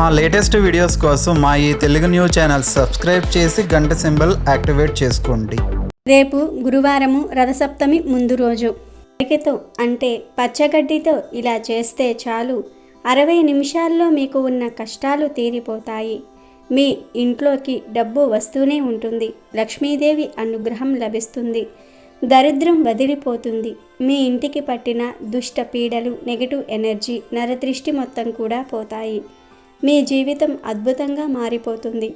మా latest videos కోసం మా ఈ తెలుగు న్యూస్ ఛానల్ సబ్స్క్రైబ్ చేసి గంట సింబల్ యాక్టివేట్ చేసుకోండి. రేపు గురువారము రథసప్తమి ముందు రోజు. గరికెతో అంటే పచ్చగడ్డితో ఇలా చేస్తే చాలు. అరవై నిమిషాల్లో మీకు ఉన్న కష్టాలు తీరిపోతాయి. మీ ఇంట్లోకి డబ్బు వస్తూనే ఉంటుంది. లక్ష్మీదేవి అనుగ్రహం లభిస్తుంది. దరిద్రం వదిలిపోతుంది. మీ ఇంటికి పట్టిన దుష్ట పీడలు నెగటివ్ ఎనర్జీ నరదృష్టి మొత్తం కూడా పోతాయి. మీ జీవితం అద్భుతంగా మారిపోతుంది.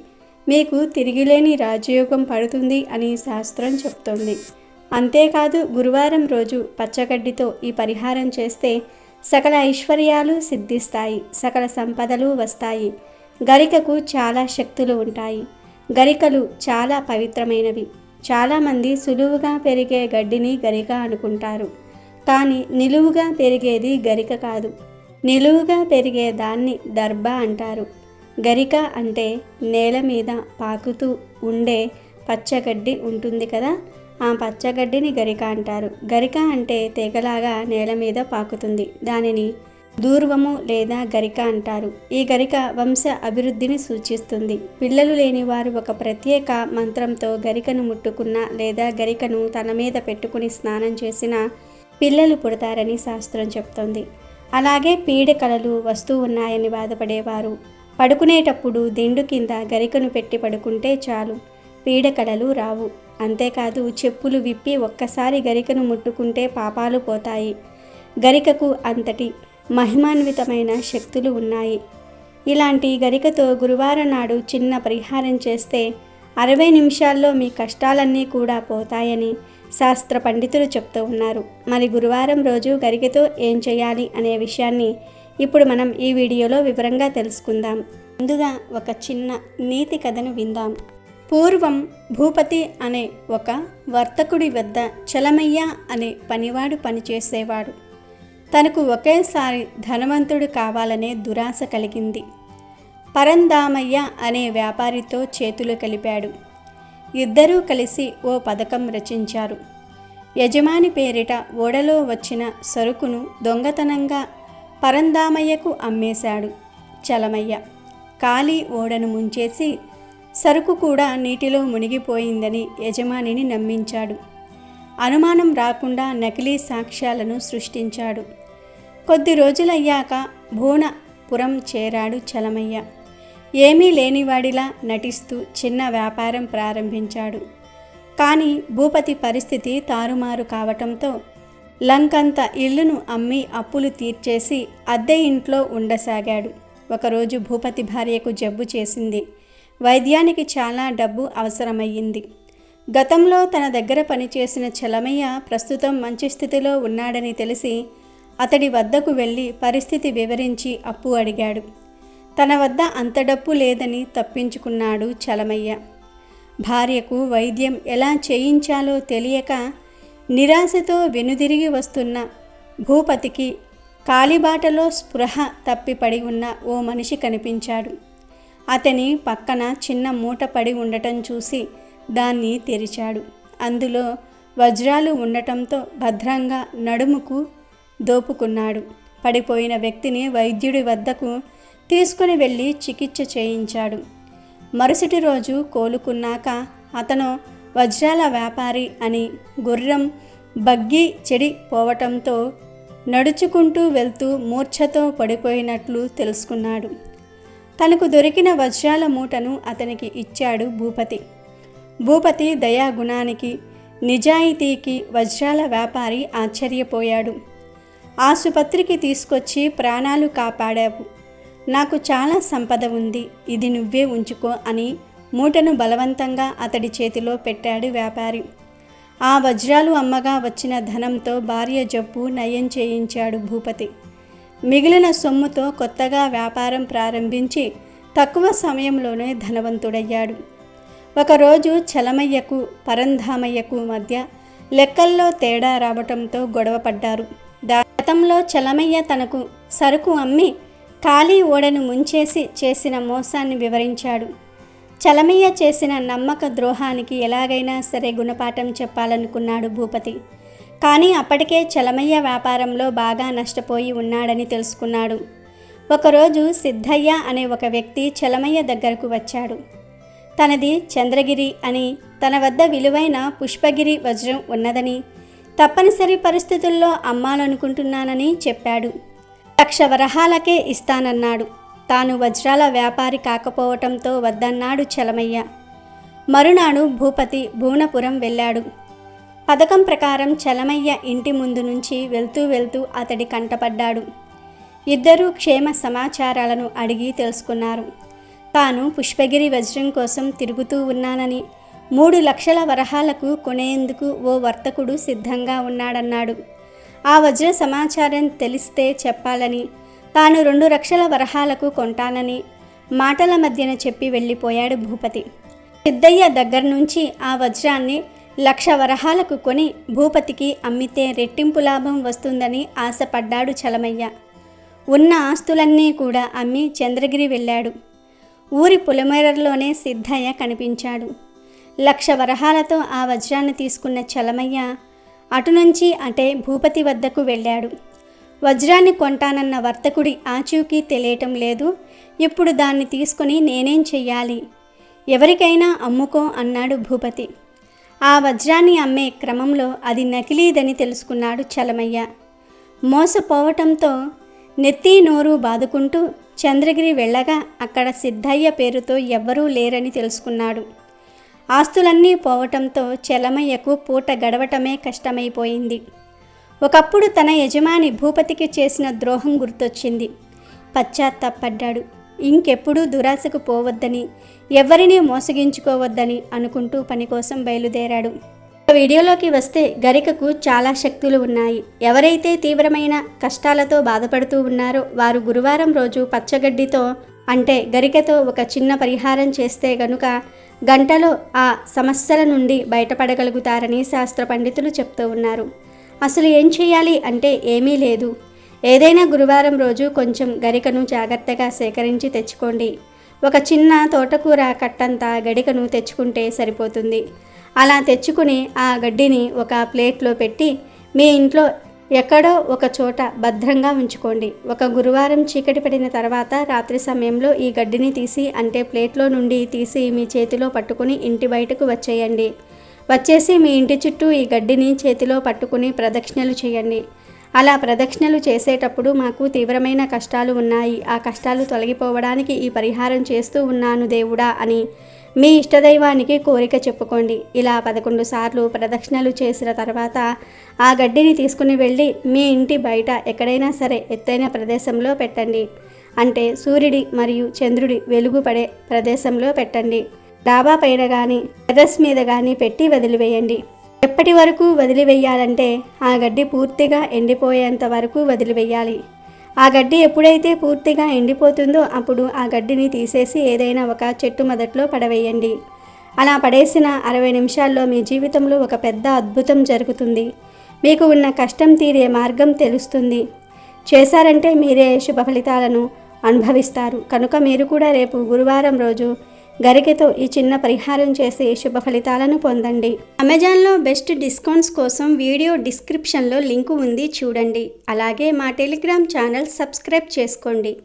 మీకు తిరిగిలేని రాజయోగం పడుతుంది అని శాస్త్రం చెప్తోంది. అంతేకాదు గురువారం రోజు పచ్చగడ్డితో ఈ పరిహారం చేస్తే సకల ఐశ్వర్యాలు సిద్ధిస్తాయి సకల సంపదలు వస్తాయి. గరికకు చాలా శక్తులు ఉంటాయి. గరికలు చాలా పవిత్రమైనవి. చాలామంది సులువుగా పెరిగే గడ్డిని గరిక అనుకుంటారు. కానీ నిలువుగా పెరిగేది గరిక కాదు. నిలువుగా పెరిగే దాన్ని దర్భ అంటారు. గరిక అంటే నేల మీద పాకుతూ ఉండే పచ్చగడ్డి ఉంటుంది కదా ఆ పచ్చగడ్డిని గరిక అంటారు. గరిక అంటే తీగలాగా నేల మీద పాకుతుంది. దానిని దూర్వము లేదా గరిక అంటారు. ఈ గరిక వంశ అభివృద్ధిని సూచిస్తుంది. పిల్లలు లేని వారు ఒక ప్రత్యేక మంత్రంతో గరికను ముట్టుకున్న లేదా గరికను తన మీద పెట్టుకుని స్నానం చేసిన పిల్లలు పుడతారని శాస్త్రం చెప్తోంది. అలాగే పీడకలలు వస్తూ ఉన్నాయని బాధపడేవారు. పడుకునేటప్పుడు దిండు కింద గరికను పెట్టి పడుకుంటే చాలు. పీడకలలు రావు. అంతేకాదు చెప్పులు విప్పి ఒక్కసారి గరికను ముట్టుకుంటే పాపాలు పోతాయి. గరికకు అంతటి మహిమాన్వితమైన శక్తులు ఉన్నాయి. ఇలాంటి గరికతో గురువారం నాడు చిన్న పరిహారం చేస్తే అరవై నిమిషాల్లో మీ కష్టాలన్నీ కూడా పోతాయని శాస్త్ర పండితులు చెప్తూ ఉన్నారు. మరి గురువారం రోజు గరికతో ఏం చేయాలి అనే విషయాన్ని ఇప్పుడు మనం ఈ వీడియోలో వివరంగా తెలుసుకుందాం. ముందుగా ఒక చిన్న నీతి కథను విందాం. పూర్వం భూపతి అనే ఒక వర్తకుడి వద్ద చలమయ్య అనే పనివాడు పనిచేసేవాడు. తనకు ఒకేసారి ధనవంతుడు కావాలనే దురాశ కలిగింది. పరందామయ్య అనే వ్యాపారితో చేతులు కలిపాడు. ఇద్దరూ కలిసి ఓ పథకం రచించారు. యజమాని పేరిట ఓడలో వచ్చిన సరుకును దొంగతనంగా పరందామయ్యకు అమ్మేశాడు చలమయ్య. ఖాళీ ఓడను ముంచేసి సరుకు కూడా నీటిలో మునిగిపోయిందని యజమానిని నమ్మించాడు. అనుమానం రాకుండా నకిలీ సాక్ష్యాలను సృష్టించాడు. కొద్ది రోజులయ్యాక భూనపురం చేరాడు చలమయ్య. ఏమీ లేనివాడిలా నటిస్తూ చిన్న వ్యాపారం ప్రారంభించాడు. కానీ భూపతి పరిస్థితి తారుమారు కావటంతో లంకంత ఇల్లును అమ్మి అప్పులు తీర్చేసి అద్దె ఇంట్లో ఉండసాగాడు. ఒకరోజు భూపతి భార్యకు జబ్బు చేసింది. వైద్యానికి చాలా డబ్బు అవసరమయ్యింది. గతంలో తన దగ్గర పనిచేసిన చలమయ్య ప్రస్తుతం మంచి స్థితిలో ఉన్నాడని తెలిసి అతడి వద్దకు వెళ్ళి పరిస్థితి వివరించి అప్పు అడిగాడు. తన వద్ద అంత డబ్బు లేదని తప్పించుకున్నాడు చలమయ్య. భార్యకు వైద్యం ఎలా చేయించాలో తెలియక నిరాశతో వెనుదిరిగి వస్తున్న భూపతికి కాలిబాటలో స్పృహ తప్పిపడి ఉన్న ఓ మనిషి కనిపించాడు. అతని పక్కన చిన్న మూట పడి ఉండటం చూసి దాన్ని తెరిచాడు. అందులో వజ్రాలు ఉండటంతో భద్రంగా నడుముకు దోపుకున్నాడు. పడిపోయిన వ్యక్తిని వైద్యుడి వద్దకు తీసుకుని వెళ్ళి చికిత్స చేయించాడు. మరుసటి రోజు కోలుకున్నాక అతను వజ్రాల వ్యాపారి అని గుర్రం బగ్గి చెడిపోవటంతో నడుచుకుంటూ వెళ్తూ మూర్ఛతో పడిపోయినట్లు తెలుసుకున్నాడు. తనకు దొరికిన వజ్రాల మూటను అతనికి ఇచ్చాడు భూపతి. భూపతి దయాగుణానికి నిజాయితీకి వజ్రాల వ్యాపారి ఆశ్చర్యపోయాడు. ఆసుపత్రికి తీసుకొచ్చి ప్రాణాలు కాపాడావు. నాకు చాలా సంపద ఉంది ఇది నువ్వే ఉంచుకో అని మూటను బలవంతంగా అతడి చేతిలో పెట్టాడు వ్యాపారి. ఆ వజ్రాలు అమ్మగా వచ్చిన ధనంతో భార్య జబ్బు నయం చేయించాడు భూపతి. మిగిలిన సొమ్ముతో కొత్తగా వ్యాపారం ప్రారంభించి తక్కువ సమయంలోనే ధనవంతుడయ్యాడు. ఒకరోజు చలమయ్యకు పరంధామయ్యకు మధ్య లెక్కల్లో తేడా రావటంతో గొడవపడ్డారు. గతంలో చలమయ్య తనకు సరుకు అమ్మి ఖాళీ ఓడను ముంచేసి చేసిన మోసాన్ని వివరించాడు. చలమయ్య చేసిన నమ్మక ద్రోహానికి ఎలాగైనా సరే గుణపాఠం చెప్పాలనుకున్నాడు భూపతి. కానీ అప్పటికే చలమయ్య వ్యాపారంలో బాగా నష్టపోయి ఉన్నాడని తెలుసుకున్నాడు. ఒకరోజు సిద్ధయ్య అనే ఒక వ్యక్తి చలమయ్య దగ్గరకు వచ్చాడు. తనది చంద్రగిరి అని తన వద్ద విలువైన పుష్పగిరి వజ్రం ఉన్నదని తప్పనిసరి పరిస్థితుల్లో అమ్మాలనుకుంటున్నానని చెప్పాడు. లక్ష వరహాలకే ఇస్తానన్నాడు. తాను వజ్రాల వ్యాపారి కాకపోవటంతో వద్దన్నాడు చలమయ్య. మరునాడు భూపతి భువనపురం వెళ్ళాడు. పథకం ప్రకారం చలమయ్య ఇంటి ముందు నుంచి వెళ్తూ వెళ్తూ అతడి కంటపడ్డాడు. ఇద్దరూ క్షేమ సమాచారాలను అడిగి తెలుసుకున్నారు. తాను పుష్పగిరి వజ్రం కోసం తిరుగుతూ ఉన్నానని మూడు లక్షల వరహాలకు కొనేందుకు ఓ వర్తకుడు సిద్ధంగా ఉన్నాడన్నాడు. ఆ వజ్ర సమాచారం తెలిస్తే చెప్పాలని తాను రెండు లక్షల వరహాలకు కొంటానని మాటల మధ్యన చెప్పి వెళ్ళిపోయాడు భూపతి. సిద్ధయ్య దగ్గర నుంచి ఆ వజ్రాన్ని లక్ష వరహాలకు కొని భూపతికి అమ్మితే రెట్టింపు లాభం వస్తుందని ఆశపడ్డాడు చలమయ్య. ఉన్న ఆస్తులన్నీ కూడా అమ్మి చంద్రగిరి వెళ్ళాడు. ఊరి పులమేరలోనే సిద్ధయ్య కనిపించాడు. లక్ష వరహాలతో ఆ వజ్రాన్ని తీసుకున్న చలమయ్య అటు నుంచి భూపతి వద్దకు వెళ్ళాడు. వజ్రాన్ని కొంటానన్న వర్తకుడి ఆచూకీ తెలియటం లేదు. ఇప్పుడు దాన్ని తీసుకుని నేనేం చెయ్యాలి? ఎవరికైనా అమ్ముకో అన్నాడు భూపతి. ఆ వజ్రాన్ని అమ్మే క్రమంలో అది నకిలీదని తెలుసుకున్నాడు చలమయ్య. మోసపోవటంతో నెత్తి నోరు బాదుకుంటూ చంద్రగిరి వెళ్ళగా అక్కడ సిద్ధయ్య పేరుతో ఎవ్వరూ లేరని తెలుసుకున్నాడు. ఆస్తులన్నీ పోవటంతో చెలమయ్యకు పూట గడవటమే కష్టమైపోయింది. ఒకప్పుడు తన యజమాని భూపతికి చేసిన ద్రోహం గుర్తొచ్చింది. పశ్చాత్తాపడ్డాడు. ఇంకెప్పుడూ దురాశకు పోవద్దని ఎవరినీ మోసగించుకోవద్దని అనుకుంటూ పని కోసం బయలుదేరాడు. వీడియోలోకి వస్తే గరికకు చాలా శక్తులు ఉన్నాయి. ఎవరైతే తీవ్రమైన కష్టాలతో బాధపడుతూ ఉన్నారో వారు గురువారం రోజు పచ్చగడ్డితో అంటే గరికతో ఒక చిన్న పరిహారం చేస్తే గనుక గంటలో ఆ సమస్యల నుండి బయటపడగలుగుతారని శాస్త్ర పండితులు చెప్తూ ఉన్నారు. అసలు ఏం చేయాలి అంటే ఏమీ లేదు. ఏదైనా గురువారం రోజు కొంచెం గరికను జాగ్రత్తగా సేకరించి తెచ్చుకోండి. ఒక చిన్న తోటకూర కట్టంతా గడికను తెచ్చుకుంటే సరిపోతుంది. అలా తెచ్చుకుని ఆ గడ్డిని ఒక ప్లేట్లో పెట్టి మీ ఇంట్లో ఎక్కడో ఒక చోట భద్రంగా ఉంచుకోండి. ఒక గురువారం చీకటి పడిన తర్వాత రాత్రి సమయంలో ఈ గడ్డిని తీసి అంటే ప్లేట్లో నుండి తీసి మీ చేతిలో పట్టుకుని ఇంటి బయటకు వచ్చేయండి. వచ్చేసి మీ ఇంటి చుట్టూ ఈ గడ్డిని చేతిలో పట్టుకుని ప్రదక్షిణలు చేయండి. అలా ప్రదక్షిణలు చేసేటప్పుడు మాకు తీవ్రమైన కష్టాలు ఉన్నాయి. ఆ కష్టాలు తొలగిపోవడానికి ఈ పరిహారం చేస్తూ ఉన్నాను దేవుడా అని మీ ఇష్టదైవానికి కోరిక చెప్పుకోండి. ఇలా పదకొండు సార్లు ప్రదక్షిణలు చేసిన తర్వాత ఆ గడ్డిని తీసుకుని వెళ్ళి మీ ఇంటి బయట ఎక్కడైనా సరే ఎత్తైన ప్రదేశంలో పెట్టండి. అంటే సూర్యుడి మరియు చంద్రుడి వెలుగు పడే ప్రదేశంలో పెట్టండి. డాబా పైన కానీ టెర్రస్ మీద కానీ పెట్టి వదిలివేయండి. ఎప్పటి వరకు వదిలివేయాలంటే ఆ గడ్డి పూర్తిగా ఎండిపోయేంత వరకు వదిలివేయాలి. ఆ గడ్డి ఎప్పుడైతే పూర్తిగా ఎండిపోతుందో అప్పుడు ఆ గడ్డిని తీసేసి ఏదైనా ఒక చెట్టు మొదట్లో పడవేయండి. అలా పడేసిన అరవై నిమిషాల్లో మీ జీవితంలో ఒక పెద్ద అద్భుతం జరుగుతుంది. మీకు ఉన్న కష్టం తీరే మార్గం తెలుస్తుంది. చేశారంటే మీరే శుభ ఫలితాలను అనుభవిస్తారు. కనుక మీరు కూడా రేపు గురువారం రోజు గరికెతో ఈ చిన్న పరిహారం చేసి శుభ ఫలితాలను పొందండి. అమెజాన్లో బెస్ట్ డిస్కౌంట్స్ కోసం వీడియో డిస్క్రిప్షన్లో లింకు ఉంది చూడండి. అలాగే మా టెలిగ్రామ్ ఛానల్ సబ్స్క్రైబ్ చేసుకోండి.